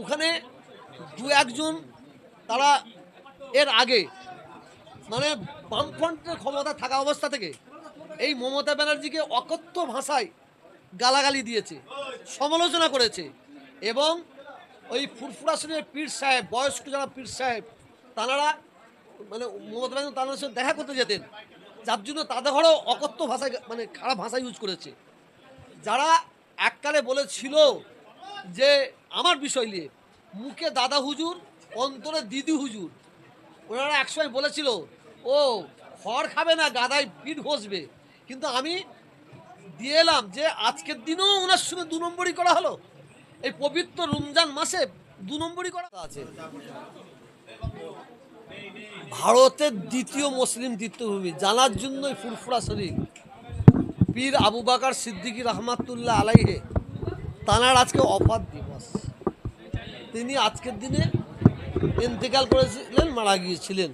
ওখানে দু একজন তারা এর আগে মানে বামফ্রন্টের ক্ষমতা থাকা অবস্থা থেকে এই মমতা ব্যানার্জিকে অকথ্য ভাষায় গালাগালি দিয়েছে, সমালোচনা করেছে এবং ওই ফুরফুরা শরীরের পীর সাহেব, বয়স্ক যারা পীর সাহেব, তারা মানে মমতা ব্যানার্জি তাদের সঙ্গে দেখা করতে যেতেন। যার জন্য তাদের ঘরেও অকথ্য ভাষায় মানে খারাপ ভাষা ইউজ করেছে। যারা এককালে বলেছিল যে আমার বিষয় নিয়ে, মুখে দাদা হুজুর, অন্তরে দিদি হুজুর। ওনারা একসময় বলেছিল, ও, খড় খাবে না, গাদায় পিঠ ঘষবে। কিন্তু আমি দিয়ে এলাম যে আজকের দিনেও ওনার সঙ্গে দু নম্বরই করা হলো। এই পবিত্র রমজান মাসে দু নম্বরই করা আছে। ভারতের দ্বিতীয় মুসলিম তীর্থভূমি, জানার জন্যই ফুরফুরা শরীফ। পীর আবু বাকার সিদ্দিকী রহমাতুল্লাহ আলাইহে তানার আজকে অফার দিবস। তিনি আজকের দিনে ইন্তেকাল করেছিলেন, মারা গিয়েছিলেন।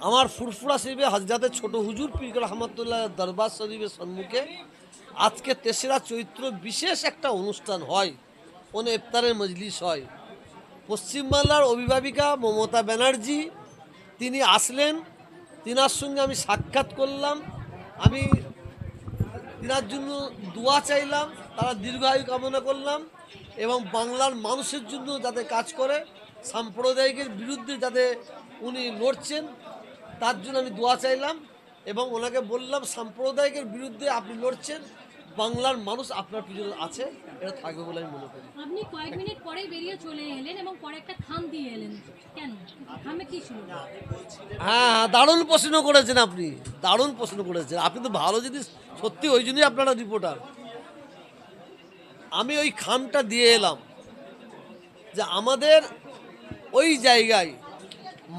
আমার ফুরফুরা শরীফে হাজরাতে ছোট হুজুর পীর রহমতুল্লাহ দরবার শরীফের সম্মুখে আজকে তেসরা চৈত্র বিশেষ একটা অনুষ্ঠান হয়। কোনো ইফতারের মজলিস হয়। পশ্চিমবাংলার অভিভাবিকা মমতা ব্যানার্জি, তিনি আসলেন। তিনার সঙ্গে আমি সাক্ষাৎ করলাম। আমি তিনার জন্য দোয়া চাইলাম, তারা দীর্ঘায়ু কামনা করলাম এবং বাংলার মানুষের জন্য যাতে কাজ করে, সাম্প্রদায়িকের বিরুদ্ধে যাতে উনি লড়ছেন, তার জন্য আমি দোয়া চাইলাম এবং ওনাকে বললাম, সাম্প্রদায়িকের বিরুদ্ধে আপনি লড়ছেন, বাংলার মানুষ আপনার পিছনে আছে। এটা থাকবে বলে আমি মনে করি। আপনি কয়েক মিনিট পরেই বেরিয়ে চলে এলেন এবং পরে একটা খাম দিয়ে এলেন। কেন? খামে কি ছিল? হ্যাঁ হ্যাঁ, দারুণ প্রশ্ন করেছেন আপনি। দারুণ প্রশ্ন করেছেন। আপনি তো ভালো জিনিস সত্যি ওই জন্যই আপনারা রিপোর্টার আমি ওই খামটা দিয়ে এলাম যে আমাদের ওই জায়গায়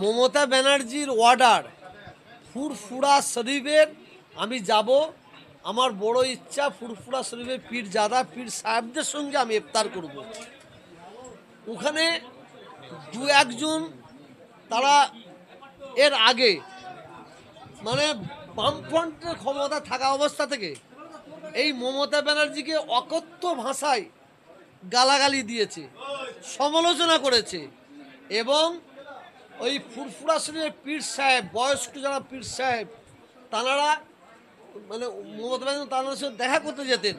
মমতা ব্যানার্জির অর্ডার ফুরফুরা শরীফের আমি যাব আমার বড় ইচ্ছা ফুরফুরা শরীফের পীর জাদা পীর সাহেবদের সঙ্গে আমি ইফতার করব। ওখানে দু একজন তারা এর আগে মানে বামফ্রন্টের ক্ষমতা থাকা অবস্থা থেকে এই মমতা ব্যানার্জিকে অকথ্য ভাষায় গালাগালি দিয়েছে, সমালোচনা করেছে এবং ওই ফুরফুরা শরীফের পীর সাহেব, বয়স্ক যারা পীর সাহেব তারা মানে মমতা ব্যানার্জি তাদের সঙ্গে দেখা করতে যেতেন।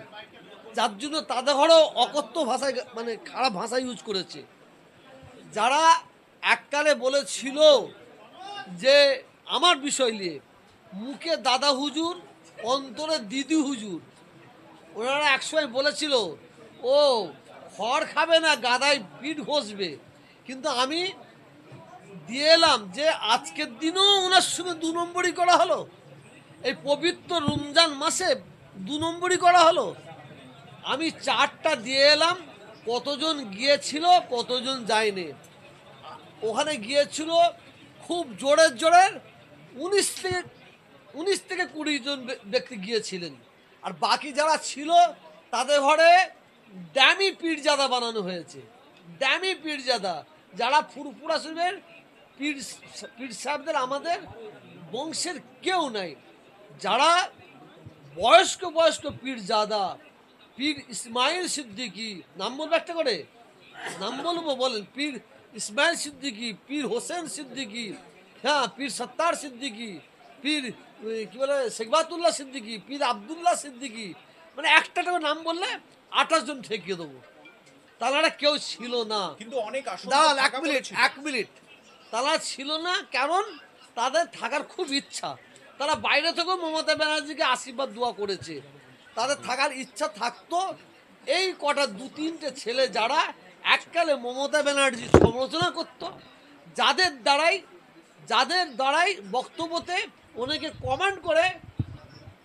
যার জন্য তাদের ঘরও অকথ্য ভাষায় মানে খারাপ ভাষা ইউজ করেছে। যারা এককালে বলেছিল যে আমার বিষয় নিয়ে, মুখে দাদা হুজুর, অন্তরে দিদি হুজুর, ওনারা একসময় বলেছিল, ও, খড় খাবে না, গাদায় পিঠ ঘষবে। কিন্তু আমি দিয়ে এলাম যে আজকের দিনেও ওনার সঙ্গে দু নম্বরই করা হলো। এই পবিত্র রমজান মাসে দু নম্বরই করা হলো। আমি চারটা দিয়ে এলাম, কতজন গিয়েছিল, কতজন যায়নি। ওখানে গিয়েছিল খুব জোরের জোরের উনিশ থেকে উনিশ থেকে কুড়ি জন ব্যক্তি গিয়েছিলেন। আর বাকি যারা ছিল, তাদের ঘরে ড্যামি পীরজাদা বানানো হয়েছে। ড্যামি পীরজাদা, যারা ফুরফুরা শরীফের পীর পীর সাহেবদের আমাদের বংশের কেউ নাই। যারা বয়স্ক বয়স্ক পীরজাদা পীর ইসমাইল সিদ্দিকি নাম বলব একটা করে? নাম বলব বলেন পীর ইসমাইল সিদ্দিকি পীর হোসেন সিদ্দিকি হ্যাঁ পীর সত্তার সিদ্দিকি পীর কি বলে শেখবাতুল্লাহ সিদ্দিকি পীর আবদুল্লাহ সিদ্দিকি মানে একটা করে নাম বললে আঠাশ জন ঠেকিয়ে দেবো। তারা কেউ ছিল না। কিন্তু অনেক দাঁড়ান এক মিনিট এক মিনিট। তারা ছিল না কারণ তাদের থাকার খুব ইচ্ছা। তারা বাইরে থেকেও মমতা ব্যানার্জিকে আশীর্বাদ দোয়া করেছে। তাদের থাকার ইচ্ছা থাকতো। এই কটা দু তিনটে ছেলে যারা এককালে মমতা ব্যানার্জি সমালোচনা করতো, যাদের দ্বারাই যাদের দ্বারাই বক্তব্যতে অনেকে কমেন্ট করে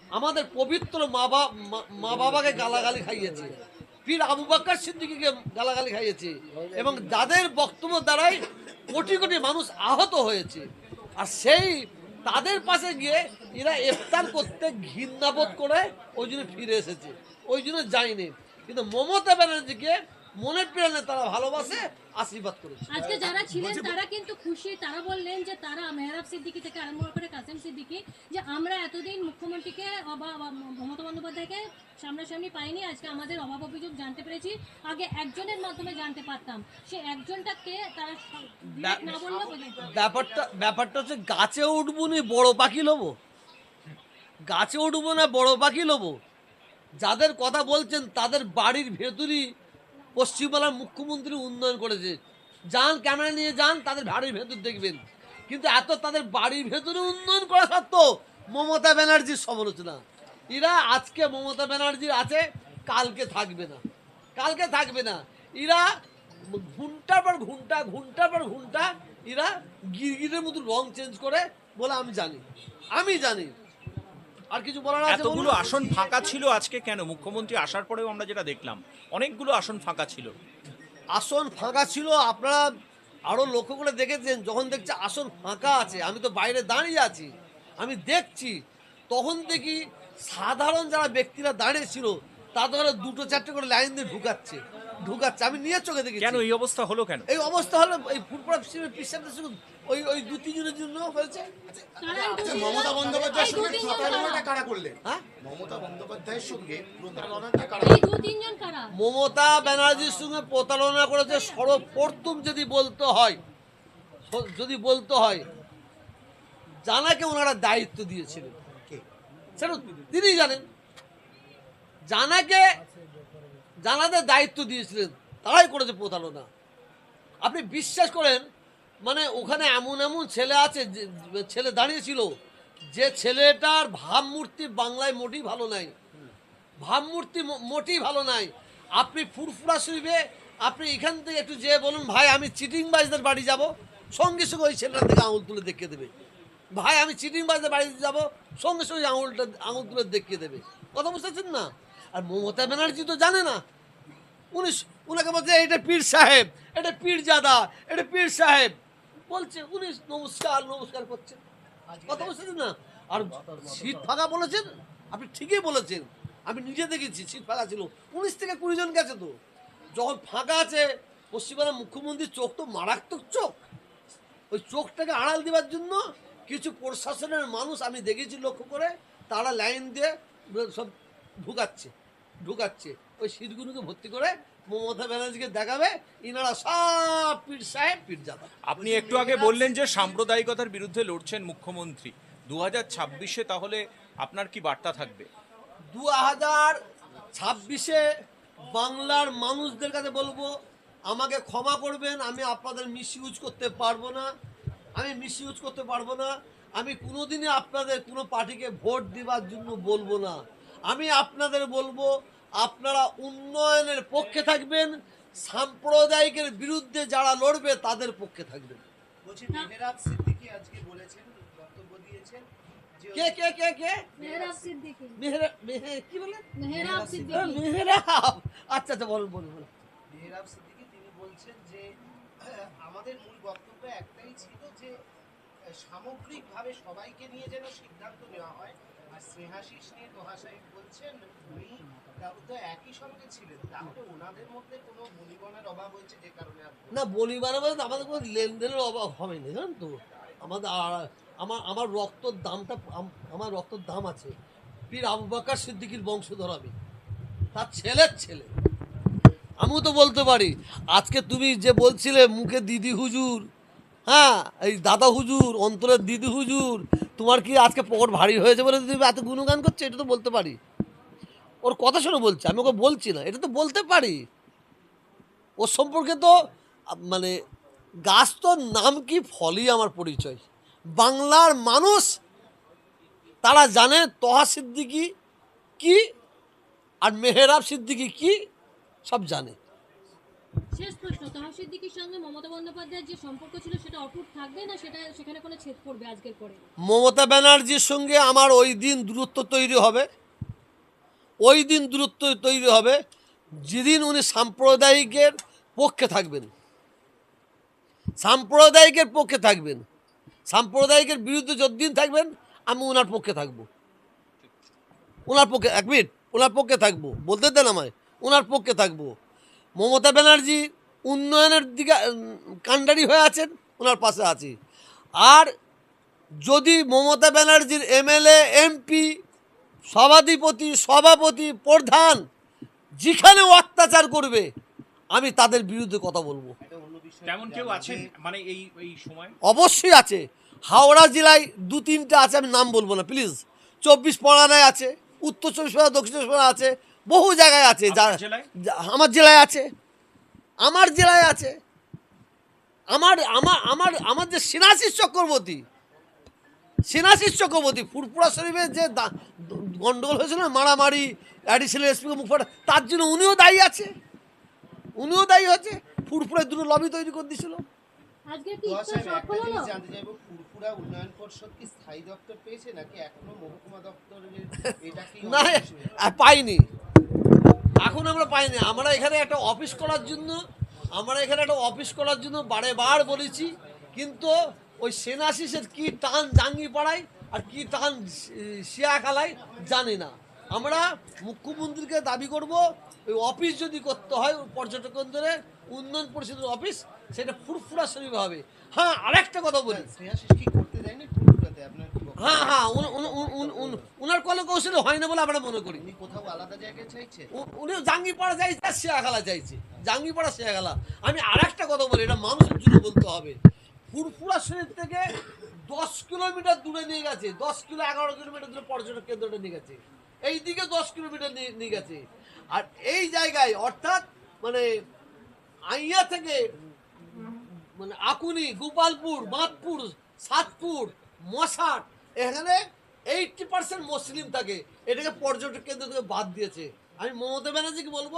আমাদের পবিত্র মা বা- মা- মা বাবাকে গালাগালি খাইয়েছে। পীর আবু বাক্কার সিদ্দিকিকে গালাগালি খাইয়েছে এবং যাদের বক্তব্য দ্বারাই কোটি কোটি মানুষ আহত হয়েছে। আর সেই তাদের পাশে গিয়ে এরা ইফতার করতে ঘৃণাবোধ করে, ওই জন্য ফিরে এসেছে। ওই জন্য যায়নি। কিন্তু মমতা ব্যানার্জিকে মনের প্রাণে তারা ভালোবাসে আশীর্বাদ করেছে। আজকে যারা ছিলেন তারা কিন্তু খুশি। তারা বললেন যে তারা মেহরাব সিদ্দিকি থেকে আরম্ভ করে কাসেম সিদ্দিকি যে আমরা এতদিন মুখ্যমন্ত্রীকে বা মমতা বন্দ্যোপাধ্যায়কে সামনাসামনি পাইনি। আজকে আমাদের অভাব অভিযোগ জানতে পেরেছি। আগে একজনের মাধ্যমে জানতে পারতাম। সে একজনটাকে তারা না বললে ব্যাপারটা ব্যাপারটা হচ্ছে গাছে উঠবো নি বড় পাখি লোবো। গাছে উঠবো না বড় পাখি লোবো। যাদের কথা বলছেন তাদের বাড়ির ভেতরই পশ্চিমবাংলার মুখ্যমন্ত্রী উন্নয়ন করেছে। যান, ক্যামেরা নিয়ে যান, তাদের বাড়ির ভেতর দেখবেন। কিন্তু এত তাদের বাড়ির ভেতরে উন্নয়ন করা সত্ত্বেও মমতা ব্যানার্জির সমালোচনা। এরা আজকে মমতা ব্যানার্জির আছে, কালকে থাকবে না। কালকে থাকবে না। এরা ঘুন্টার পর ঘুন্টা ঘুন্টার পর ঘুন্টা এরা গিরগিরের মতো রং চেঞ্জ করে বলে আমি জানি। আমি জানি। আর কিছু বলার আছে এতগুলো আসন ফাঁকা ছিল আজকে কেন? মুখ্যমন্ত্রী আসার পরেও আমরা যেটা দেখলাম অনেকগুলো আসন ফাঁকা ছিল। আসন ফাঁকা ছিল আপনারা আরও লক্ষ্য করে দেখেছেন যখন দেখছে আসন ফাঁকা আছে আমি তো বাইরে দাঁড়িয়ে আছি আমি দেখছি তখন দেখি সাধারণ যারা ব্যক্তিরা দাঁড়িয়ে ছিল তাদের দুটো চারটে করে লাইন দিয়ে ঢুকাচ্ছে ঢুকাচ্ছে আমি নিয়ে চোখে দেখি কেন এই অবস্থা হলো কেন? এই অবস্থা হলো এই ফুটবল পিসাবটা শুধু ওই ওই দু তিনজনের জন্য হয়েছে। মমতা বন্দ্যোপাধ্যায়ের সঙ্গে প্রতারণাটা কারা? কারা করলেন? হ্যাঁ? মমতা বন্দ্যোপাধ্যায়ের সঙ্গে প্রতারণাটা কারা এই দু তিনজন কারা? মমতা ব্যানার্জির সঙ্গে প্রতারণা করেছে সর্বপ্রথম যদি বলতে হয় যদি বলতে হয় জানাকে ওনারা দায়িত্ব দিয়েছিলেন। কে? সেটা তিনি জানেন। জানাকে জানাদের দায়িত্ব দিয়েছিলেন তারাই করেছে প্রতারণা। আপনি বিশ্বাস করেন মানে ওখানে এমন এমন ছেলে আছে ছেলে দাঁড়িয়েছিল, যে ছেলেটার ভাবমূর্তি বাংলায় মোটেই ভালো নাই। ভাবমূর্তি মোটেই ভালো নাই। আপনি ফুরফুরা শুইবে আপনি এখান থেকে একটু যেয়ে বলুন, ভাই, আমি চিটিং বাজদের বাড়ি যাব। সঙ্গে সঙ্গে ওই ছেলেটা থেকে আঙুল তুলে দেখিয়ে দেবে। ভাই, আমি চিটিং বাজদের বাড়ি যাব। সঙ্গে সঙ্গে আঙুলটা, আঙুল তুলে দেখিয়ে দেবে। কথা বুঝতেছেন না? আর মমতা ব্যানার্জি তো জানে না। উনি উনাকে বলছে এটা পীর সাহেব, এটা পীর জাদা এটা পীর সাহেব। বলছে উনি নমস্কার নমস্কার করছেন। কথা বুঝতেছেন না। আর সিট ফাঁকা বলেছেন? আপনি ঠিকই বলেছেন। আমি নিজে দেখেছি সিট ফাঁকা ছিল। উনিশ থেকে কুড়ি জন গেছে তো। যখন ফাঁকা আছে পশ্চিমবঙ্গের মুখ্যমন্ত্রীর চোখ তো মারাত্মক চোখ। ওই চোখটাকে আড়াল দেওয়ার জন্য কিছু প্রশাসনের মানুষ আমি দেখেছি লক্ষ্য করে তারা লাইন দিয়ে সব ঢুকাচ্ছে ঢুকাচ্ছে। ওই সিটগুলোকে ভর্তি করে মমতা ব্যানার্জিকে দেখাবে ইনারা সব পীর সাহেব পীর আপনি একটু আগে বললেন যে সাম্প্রদায়িকতার বিরুদ্ধে লড়ছেন মুখ্যমন্ত্রী। দু হাজার ছাব্বিশে তাহলে আপনার কি বার্তা থাকবে? দু হাজার ছাব্বিশে বাংলার মানুষদের কাছে বলব আমাকে ক্ষমা করবেন আমি আপনাদের মিস ইউজ করতে পারব না। আমি মিস ইউজ করতে পারব না। আমি কোনোদিনই আপনাদের কোনো পার্টিকে ভোট দেওয়ার জন্য বলব না। আমি আপনাদের বলব আপনারা উন্নয়নের পক্ষে থাকবেন সাম্প্রদায়িকের বিরুদ্ধে যারা লড়বে তাদের পক্ষে থাকবেন। বলছি মেহরাব সিদ্দিকী আজকে বলেছেন বক্তব্য দিয়েছেন যে কে কে কে কে? মেহরাব সিদ্দিকি। মেহরা মেহে কি বলেন মেহরাব আচ্ছা আচ্ছা বলুন বলুন বলুন। মেহরাব সিদ্দিকী তিনি বলছেন যে আমাদের মূল বক্তব্য একটাই ছিল যে আহ, সামগ্রিকভাবে সবাইকে নিয়ে যেন সিদ্ধান্ত নেওয়া হয়। আর স্নেহাশিস নিয়ে তোহা বলছেন, উনি একই সঙ্গে ছিলেন। তাহলে ওনাদের মধ্যে কোনো অভাব হয়েছে যে কারণে না মানে আমাদের কোনো লেনদেনের অভাব হবে জানেন তো? আমাদের আমার আমার রক্তর দামটা আমার রক্তর দাম আছে। পীর আবু বাক্কার সিদ্দিকির বংশধর আমি। তার ছেলের ছেলে। আমিও তো বলতে পারি, আজকে তুমি যে বলছিলে মুখে দিদি হুজুর হ্যাঁ এই দাদা হুজুর, অন্তরের দিদি হুজুর, তোমার কি আজকে পকট ভারী হয়েছে বলে তুমি এত গুণগান করছ? এটা তো বলতে পারি। ওর কথা শুনে বলছে, আমি ওকে বলছি না, এটা তো বলতে পারি। ওর সম্পর্কে তো মানে গাছ তো নাম কি ফলই আমার পরিচয়। বাংলার মানুষ, তারা জানে তহা সিদ্দিকি কি আর মেহেরাব সিদ্দিকি কি, সব জানে। শেষ প্রশ্ন সিদ্দিকির সঙ্গে মমতা বন্দ্যোপাধ্যায়ের যে সম্পর্ক ছিল সেটা অটুট থাকবে না? সেটা সেখানে কোনো ছেদ পড়বে আজকের পরে? মমতা ব্যানার্জির সঙ্গে আমার ওই দিন দূরত্ব তৈরি হবে। ওই দিন দূরত্ব তৈরি হবে যেদিন উনি সাম্প্রদায়িকের পক্ষে থাকবেন। সাম্প্রদায়িকের পক্ষে থাকবেন। সাম্প্রদায়িকের বিরুদ্ধে যতদিন থাকবেন, আমি ওনার পক্ষে থাকব। ওনার পক্ষে, এক মিনিট ওনার পক্ষে থাকব। বলতে দেন আমায় ওনার পক্ষে থাকব। মমতা ব্যানার্জি উন্নয়নের দিকে উম, কাণ্ডারি হয়ে আছেন ওনার পাশে আছি। আর যদি মমতা ব্যানার্জির এমএলএ এমপি সভাধিপতি সভাপতি প্রধান যেখানে অত্যাচার করবে আমি তাদের বিরুদ্ধে কথা বলব। তেমন কেউ আছেন? মানে এই এই সময়? অবশ্যই আছে। হাওড়া জেলায় দু তিনটা আছে আমি নাম বলব না প্লিজ। চব্বিশ পরগনায় আছে উত্তর চব্বিশ পরগনা দক্ষিণ চব্বিশ পরগনা আছে বহু জায়গায় আছে আমার জেলায়? আছে। আমার জেলায় আছে। আমার আমার আমার আমার যে সেনাশিস চক্রবর্তী সেনাশিস চক্রবর্তী ফুরপুরা শরীফের যে দা- গন্ডগোল হয়েছিল না মারামারি অ্যাডিশনাল এসপিকে মুখ ফাটা তার জন্য উনিও দায়ী আছে। উনিও দায়ী হচ্ছে ফুরফুরের দুটো লবি তৈরি করে দিয়েছিল। আজকে কি দোয়া ইফতার সাহেব, একটা সফল জিনিস হলো? জানতে চাইব ফুরফুরা উন্নয়ন পরিষদ কি স্থায়ী দপ্তর পেয়েছে নাকি এখনও মহকুমা দপ্তরের এটা কি না আর পাইনি। এখন আমরা পাইনি আমরা এখানে একটা অফিস করার জন্য, আমরা এখানে একটা অফিস করার জন্য বারে বার বলেছি, কিন্তু ওই সেনাশিসের কি টান জাঙ্গি পাড়ায় আর কি টান শিয়াখালায় জানি না। আমরা মুখ্যমন্ত্রীকে দাবি করব, ওই অফিস যদি করতে হয় পর্যটক কেন্দ্রের উন্নয়ন পরিষদের অফিস সেটা ফুরফুরা শরীর হবে। হ্যাঁ আরেকটা কথা বলি। স্নেহাশিস কি করতে যায়নি ফুরফুরাতে আপনার কি বক্তব্য? হ্যাঁ হ্যাঁ উন- উন- উন- উন- উন- উনার কলে কৌশলে হয় না বলে আমরা মনে করি। কোথাও আলাদা জায়গায় চাইছে? উনি জাঙ্গিপাড়া চাইছে আর শেয়াখালা চাইছে জাঙ্গিপাড়া শেয়াখালা আমি আর একটা কথা বলি এটা মানুষের জন্য বলতে হবে। ফুরফুরা শরীর থেকে দশ কিলোমিটার দূরে নিয়ে গেছে দশ কিলো এগারো কিলোমিটার দূরে পর্যটক কেন্দ্রটা নিয়ে গেছে। এই দিকে দশ কিলোমিটার নিয়ে গেছে। আর এই জায়গায় অর্থাৎ মানে আইয়া থেকে মানে আকুনি গোপালপুর বাঁধপুর সাতপুর মশাট এখানে এইটটি পার্সেন্ট মুসলিম থাকে। এটাকে পর্যটক কেন্দ্র থেকে বাদ দিয়েছে। আমি মমতা ব্যানার্জিকে বলব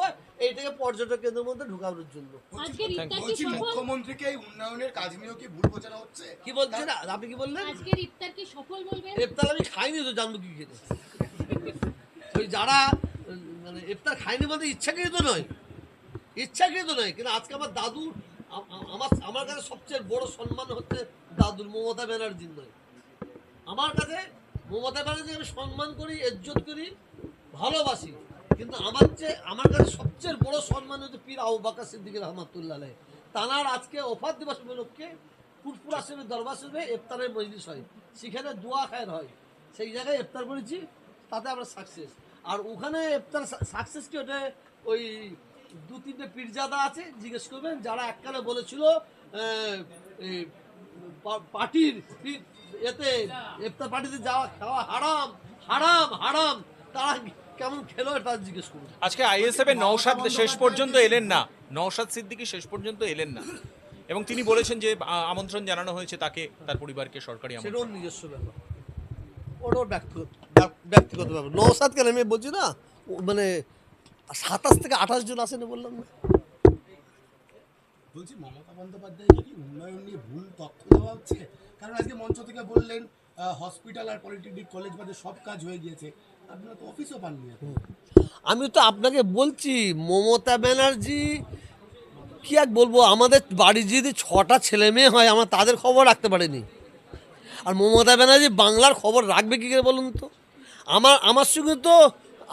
এইটাকে পর্যটক কেন্দ্রের মধ্যে ঢুকানোর জন্য। আজকের ইফতার কি বলছি সফল মুখ্যমন্ত্রীকে এই উন্নয়নের কাজ নিয়েও কি ভুল বোঝানো হচ্ছে? কি বলছেন আপনি কি বললেন? আজকের ইফতার কি সফল বলবেন? ইফতার আমি খাইনি তো জানব কি খেতে ওই যারা মানে ইফতার খাইনি বলতে ইচ্ছাকৃত নয়। ইচ্ছাকৃত নয় কিন্তু আজকে আমার দাদু আমার আমার কাছে সবচেয়ে বড় সম্মান হচ্ছে দাদুর মমতা ব্যানার্জির নয়। আমার কাছে মমতা ব্যানার্জি আমি সম্মান করি, ইজ্জত করি, ভালোবাসি। কিন্তু আমার চেয়ে, আমার কাছে সবচেয়ে বড় সম্মান হচ্ছে পীর আবু বাকর সিদ্দিক রহমতুল্লাহ। তানার আজকে ওফাত দিবস উপলক্ষে ফুরফুরা শরীফ দরবার শরীফে ইফতারের মজলিস হয়। সেখানে দোয়া খায়ের হয়। সেই জায়গায় ইফতার করেছি, তাতে আমরা সাকসেস আর ওখানে ইফতার সাকসেস কি ওটা? ওই দু, তিনটে পীরজাদা আছে, জিজ্ঞেস করবেন, যারা এককালে বলেছিল পার্টির এতে ইফতার পার্টিতে যাওয়া খাওয়া হারাম হারাম হারাম। তারা কেমন খেলো এটা জিজ্ঞেস করুন আজকে আইএসএফ এর নওশাদ শেষ পর্যন্ত এলেন না। নওশাদ সিদ্দিকী শেষ পর্যন্ত এলেন না। এবং তিনি বলেছেন যে আমন্ত্রণ জানানো হয়েছে তাকে তার পরিবারকে সরকারি আমন্ত্রণ। সেটা ওর নিজস্ব ব্যাপার। ওর ব্যক্তিগত ব্যক্তিগত ব্যাপার। নৌসাদ কেন আমি বলছি না মানে সাতাশ থেকে আঠাশ জন আসেনি বললাম না। বলছি মমতা বন্দ্যোপাধ্যায়কে কি উন্নয়ন নিয়ে ভুল তথ্য দেওয়া হচ্ছে কারণ আজকে মঞ্চ থেকে বললেন হসপিটাল আর পলিটেকনিক কলেজ বাদে সব কাজ হয়ে গিয়েছে। আপনারা তো অফিসও পাননি। আমি তো আপনাকে বলছি, মমতা ব্যানার্জি, কি আর বলব, আমাদের বাড়ির যদি ছটা ছেলে মেয়ে হয়, আমরা তাদের খবর রাখতে পারিনি। আর মমতা ব্যানার্জি বাংলার খবর রাখবে কী করে বলুন তো? আমার আমার সঙ্গে তো,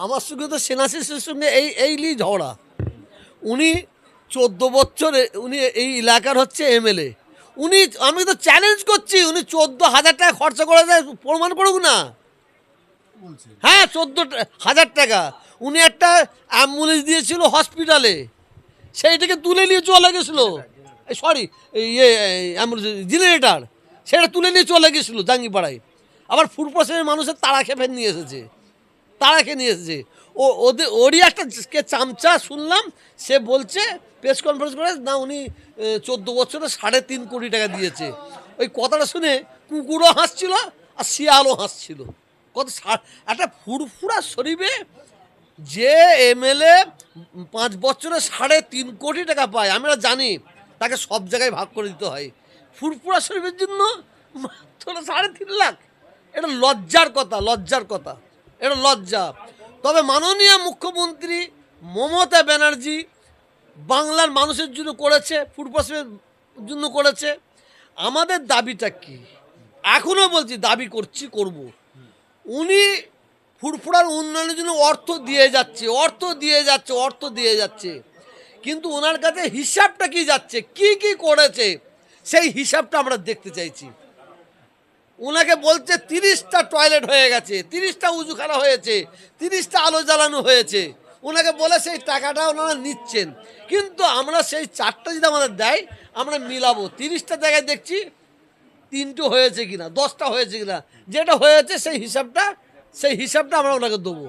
আমার সঙ্গে তো সেনাশিসের সঙ্গে এই এই লি ঝগড়া। উনি চোদ্দ বছর, উনি এই এলাকার হচ্ছে এমএলএ উনি আমি তো চ্যালেঞ্জ করছি উনি চোদ্দ হাজার টাকা খরচা করে দেয় প্রমাণ করুক না। হ্যাঁ চোদ্দ হাজার টাকা। উনি একটা অ্যাম্বুলেন্স দিয়েছিল হসপিটালে সেইটাকে তুলে নিয়ে চলে গেছিল। সরি ইয়ে অ্যাম্বুলেন্স জেনারেটার সেটা তুলে নিয়ে চলে গেছিল জাঙ্গিপাড়ায়। আবার প্রসেসের মানুষের তারা খেয়ে ফের নিয়ে এসেছে। তারা খেয়ে নিয়ে এসেছে। ও, ওদের, ওরই একটা কে চামচা শুনলাম, সে বলছে প্রেস কনফারেন্স করে, না, উনি চোদ্দ বছরে সাড়ে তিন কোটি টাকা দিয়েছে। ওই কথাটা শুনে কুকুরও হাসছিল আর শিয়ালও হাসছিল। কত একটা ফুরফুরা শরীফে যে এমএলএ পাঁচ বছরে সাড়ে তিন কোটি টাকা পায় আমরা জানি, তাকে সব জায়গায় ভাগ করে দিতে হয়। ফুরফুরা শরীফের জন্য সাড়ে তিন লাখ। এটা লজ্জার কথা লজ্জার কথা। এটা লজ্জা। তবে মাননীয় মুখ্যমন্ত্রী মমতা ব্যানার্জি বাংলার মানুষের জন্য করেছে ফুটপাসের জন্য করেছে। আমাদের দাবিটা কি? এখনও বলছি, দাবি করছি, করব। উনি ফুরফুরার উন্নয়নের জন্য অর্থ দিয়ে যাচ্ছে, অর্থ দিয়ে যাচ্ছে, অর্থ দিয়ে যাচ্ছে। কিন্তু ওনার কাছে হিসাবটা কি যাচ্ছে? কি কি করেছে? সেই হিসাবটা আমরা দেখতে চাইছি। ওনাকে বলছে তিরিশটা টয়লেট হয়ে গেছে, তিরিশটা উজুখানা হয়েছে, তিরিশটা আলো জ্বালানো হয়েছে। ওনাকে বলে সেই টাকাটা ওনারা নিচ্ছেন। কিন্তু আমরা সেই চারটা যদি আমাদের দেয়, আমরা মিলাবো। তিরিশটা জায়গায় দেখছি তিনটে হয়েছে কিনা, দশটা হয়েছে কিনা। যেটা হয়েছে সেই হিসাবটা সেই হিসাবটা আমরা ওনাকে দেবো।